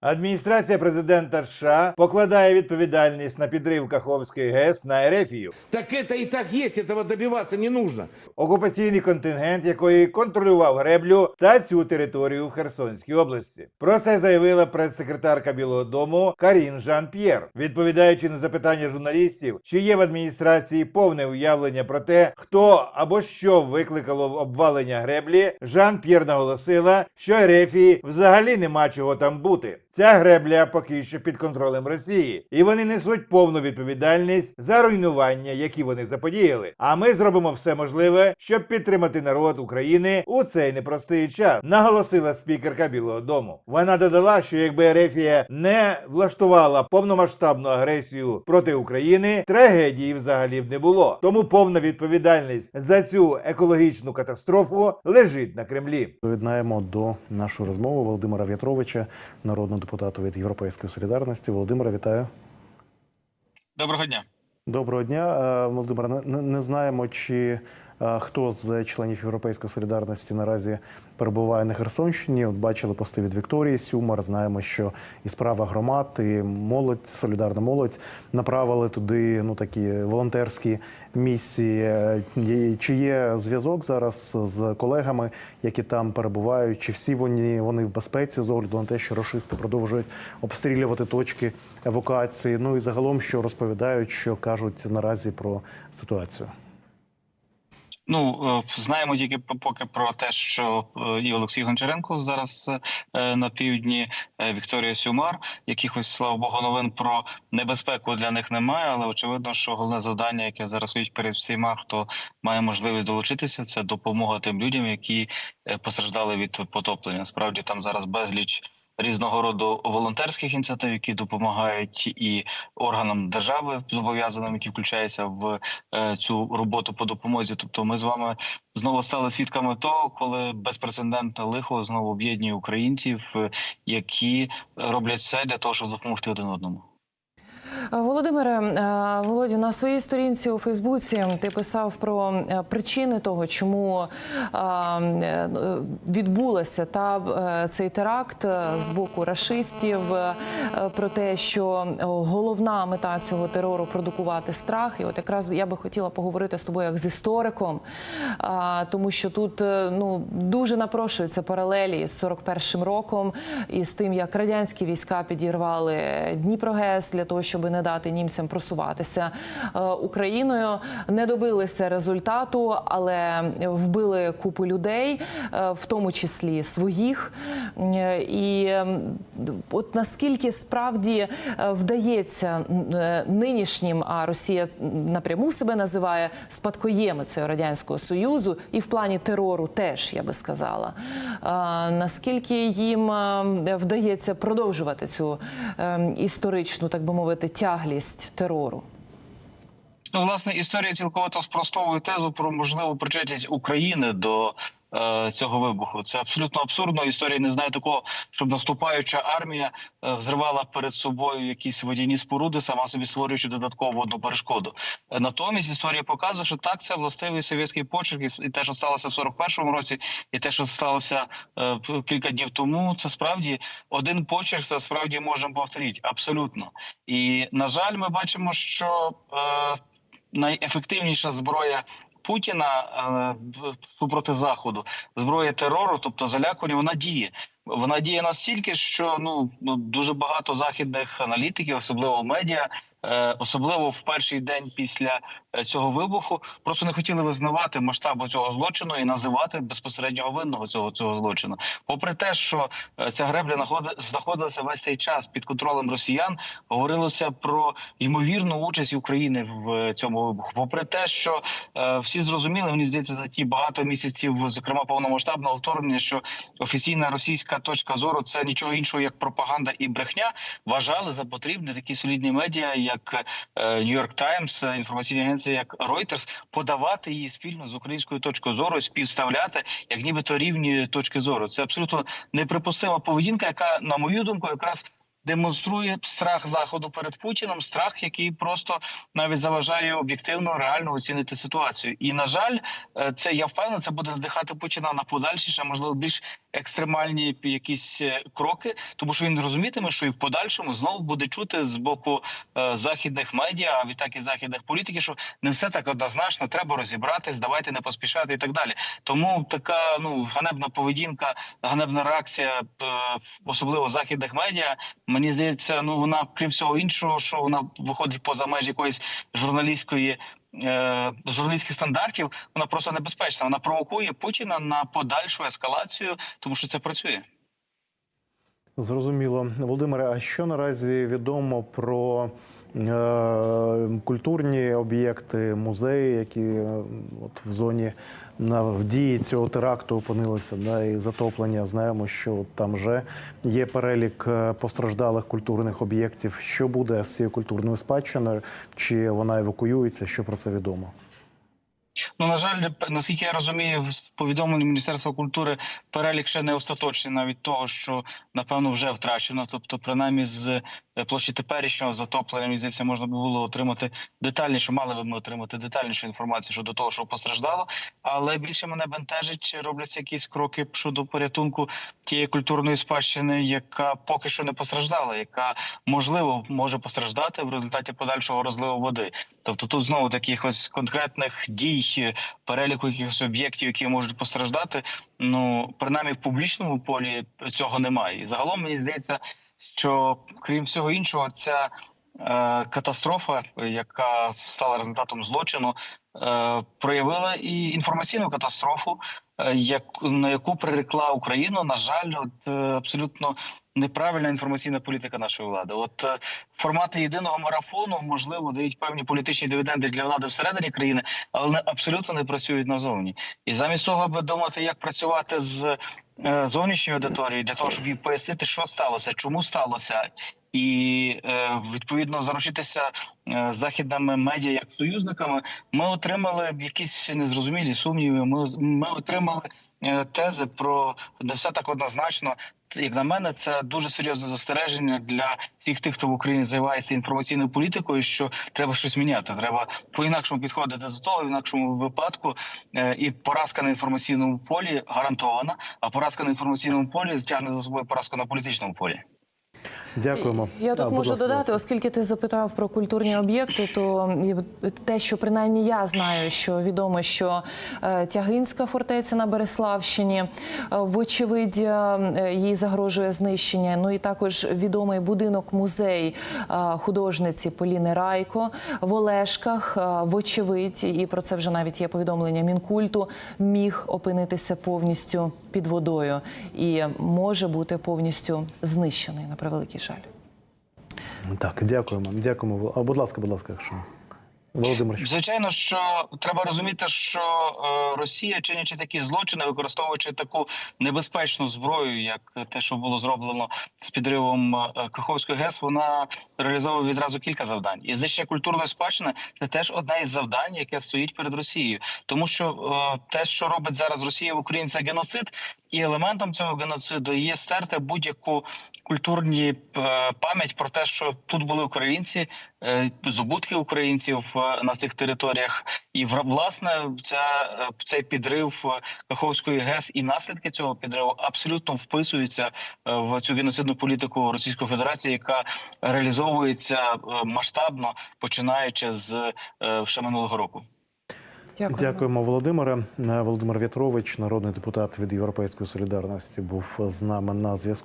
Адміністрація президента США покладає відповідальність на підрив Каховської ГЕС на Ерефію, Так это и так есть, этого добиваться не нужно. окупаційний контингент якої контролював греблю та цю територію в Херсонській області. Про це заявила прес-секретарка Білого Дому Карін Жан П'єр, відповідаючи на запитання журналістів, чи є в адміністрації повне уявлення про те, хто або що викликало в обвалення греблі. Жан П'єр наголосила, що Ерефії взагалі нема чого там бути. Ця гребля поки що під контролем Росії, і вони несуть повну відповідальність за руйнування, які вони заподіяли. А ми зробимо все можливе, щоб підтримати народ України у цей непростий час, наголосила спікерка Білого Дому. Вона додала, що якби Ерефія не влаштувала повномасштабну агресію проти України, трагедії взагалі б не було. Тому повна відповідальність за цю екологічну катастрофу лежить на Кремлі. Доєднаємо до нашої розмови Володимира В'ятровича, народного депутата від Європейської солідарності. Володимира, вітаю. Доброго дня. Доброго дня, Володимир. Володимира. Не, знаємо, чи е, хто з членів Європейської солідарності наразі перебуває на Херсонщині. От бачили пости від Вікторії Сюмар. Знаємо, що і справа громад, і молодь, солідарна молодь направили туди ну такі волонтерські місії. Е, Чи є зв'язок зараз з колегами, які там перебувають? Чи всі вони, вони в безпеці з огляду на те, що рашисти продовжують обстрілювати точки евакуації? Ну і загалом, що розповідають, що кажуть наразі про ситуацію? Ну е, знаємо тільки по- поки про те, що е, і Олексій Гончаренко зараз е, на півдні, Вікторія Сюмар. Якихось слава Богу, новин про небезпеку для них немає. Але очевидно, що головне завдання, яке зараз стоїть перед всіма, хто має можливість долучитися, це допомога тим людям, які постраждали від потоплення. Справді там зараз безліч. Різного роду волонтерських ініціатив, які допомагають і органам держави зобов'язаним, які включаються в е, цю роботу по допомозі. Тобто, ми з вами знову стали свідками того, коли безпрецедентне лихо знову об'єднує українців, е, які роблять все для того, щоб допомогти один одному. Е, Володимире, е, Володю, на своїй сторінці у Фейсбуці ти писав про е, причини того, чому відбулося та цей теракт з боку рашистів, про те, що головна мета цього терору продукувати страх. І от якраз я би хотіла поговорити з тобою як з істориком, тому що тут ну дуже напрошуються паралелі з 41-м роком і з тим, як радянські війська підірвали Дніпрогес для того, щоб не дати німцям просуватися е, Україною. Не добилися результату, але вбили купу людей, е, в тому числі своїх. Е, І от наскільки справді вдається нинішнім, а Росія напряму себе називає спадкоємицею радянського союзу, і в плані терору теж я би сказала. Наскільки їм е, вдається продовжувати цю е, історичну, так би мовити, тяглість терору? Ну, власне, історія цілковито спростовує тезу про можливу причетність України до цього вибуху. Це абсолютно абсурдно. Історія не знає такого, щоб наступаюча армія е, взривала перед собою якісь водяні споруди, сама собі створюючи додаткову одну перешкоду. Е, Натомість історія показує, що так це властивий совєтський почерк, і те, що сталося в 41-му році, і те, що сталося е, кілька днів тому, це справді один почерк. Це справді можемо повторити. Абсолютно. І на жаль, ми бачимо, що е, найефективніша зброя. Путіна е, супроти заходу зброя терору, тобто залякування, вона діє. Вона діє настільки, що ну ну, дуже багато західних аналітиків, особливо медіа, особливо в перший день після е, цього вибуху, просто не хотіли визнавати масштабу цього злочину і називати безпосереднього винного цього цього злочину. Попри те, що е, ця гребля находи- знаходилася весь цей час під контролем росіян, говорилося про ймовірну участь України в е, цьому вибуху. Попри те, що е, всі зрозуміли, мені здається, за ті багато місяців, зокрема повномасштабного вторгнення, що офіційна російська точка зору це нічого іншого як пропаганда і брехня. Вважали за потрібне такі солідні медіа, як New York Times, е, інформаційні агенції, як Reuters, подавати її спільно з українською точкою зору, співставляти як нібито рівні точки зору. Це абсолютно неприпустима поведінка, яка, на мою думку, якраз демонструє страх заходу перед Путіним, страх, який просто навіть заважає об'єктивно реально оцінити ситуацію. І на жаль, е, це я впевнений, це буде надихати Путіна на подальші, ще можливо більш екстремальні якісь е, кроки, тому що він розумітиме, що і в подальшому знову буде чути з боку е, західних медіа, а відтак і західних політиків, що не все так однозначно, треба розібратись, давайте не поспішати і так далі. Тому така ну ганебна поведінка, ганебна реакція, особливо західних медіа. Мені здається, ну вона крім всього іншого, що вона виходить поза межі якоїсь журналістської. е, Журналістських стандартів вона просто небезпечна. Вона провокує Путіна на подальшу ескалацію, тому що це працює. Зрозуміло, Володимире. А що наразі відомо про культурні об'єкти, музеї, які е, от в зоні в дії цього теракту опинилися, да, і затоплення? Знаємо, що там вже є перелік е, постраждалих культурних об'єктів. Що буде з цією культурною спадщиною? Чи вона евакуюється? Що про це відомо? Ну на жаль, наскільки я розумію, з повідомлення Міністерства культури перелік ще не остаточний навіть того, що напевно вже втрачено. Тобто, принаймні з е, площі теперішнього затоплення, мені здається, можна було отримати детальніше, мали би ми отримати детальнішу інформацію щодо того, що постраждало. Але більше мене бентежить, чи робляться якісь кроки щодо порятунку тієї культурної спадщини, яка поки що не постраждала, яка можливо може постраждати в результаті подальшого розливу води. Тобто тут знову таких ось конкретних дій, е, переліку якихось об'єктів, які можуть постраждати. Ну принаймні в публічному полі цього немає. І загалом мені здається, що крім всього іншого, ця катастрофа, яка стала результатом злочину, е, проявила і інформаційну катастрофу, е, на яку прирекла Україну. На жаль, от е, абсолютно неправильна інформаційна політика нашої влади. От е, формати єдиного марафону можливо дають певні політичні дивіденди для влади всередині країни, але абсолютно не працюють назовні. І замість того, аби думати, як працювати з е, зовнішньою аудиторією, для того, щоб їй пояснити, що сталося, чому сталося. І е, відповідно заручитися е, західними медіа як союзниками, ми отримали якісь незрозумілі сумніви. Ми ми отримали е, тези про не все так однозначно. Як на мене, це дуже серйозне застереження для всіх тих, хто в Україні займається інформаційною політикою. Що треба щось міняти. Треба по інакшому підходити до того, в інакшому випадку. І поразка на інформаційному полі гарантована. А поразка на інформаційному полі стягне за собою поразку на політичному полі. Дякуємо. Я тут будь можу ласка, додати, оскільки ти запитав про культурні об'єкти, то те, що принаймні я знаю, що відомо, що е, Тягинська фортеця на Береславщині, е, вочевидь, е, їй загрожує знищення. Ну і також відомий будинок музей художниці Поліни Райко в Олешках, вочевидь, і про це вже навіть є повідомлення Мінкульту, міг опинитися повністю під водою і може бути повністю знищений на превеликий жаль. Так, дякуємо. Дякуємо. А, будь ласка, будь ласка, якщо Володимир. Звичайно, що треба розуміти, що е, Росія, чинячи такі злочини, використовуючи таку небезпечну зброю, як те, що було зроблено з підривом е, Каховської ГЕС, вона реалізовує відразу кілька завдань. І знищення культурної спадщини це теж одне із завдань, яке стоїть перед Росією, тому що е, те, що робить зараз Росія в Україні, це геноцид, і елементом цього геноциду є стерти будь-яку культурні е, пам'ять про те, що тут були українці, е, здобутки українців е, на цих територіях, і власне ця цей підрив Каховської ГЕС і наслідки цього підриву абсолютно вписуються в цю геноцидну політику Російської Федерації, яка реалізовується масштабно починаючи з ще минулого року. Дякую. Дякуємо, Володимире. Володимир В'ятрович, народний депутат від Європейської солідарності, був з нами на зв'язку.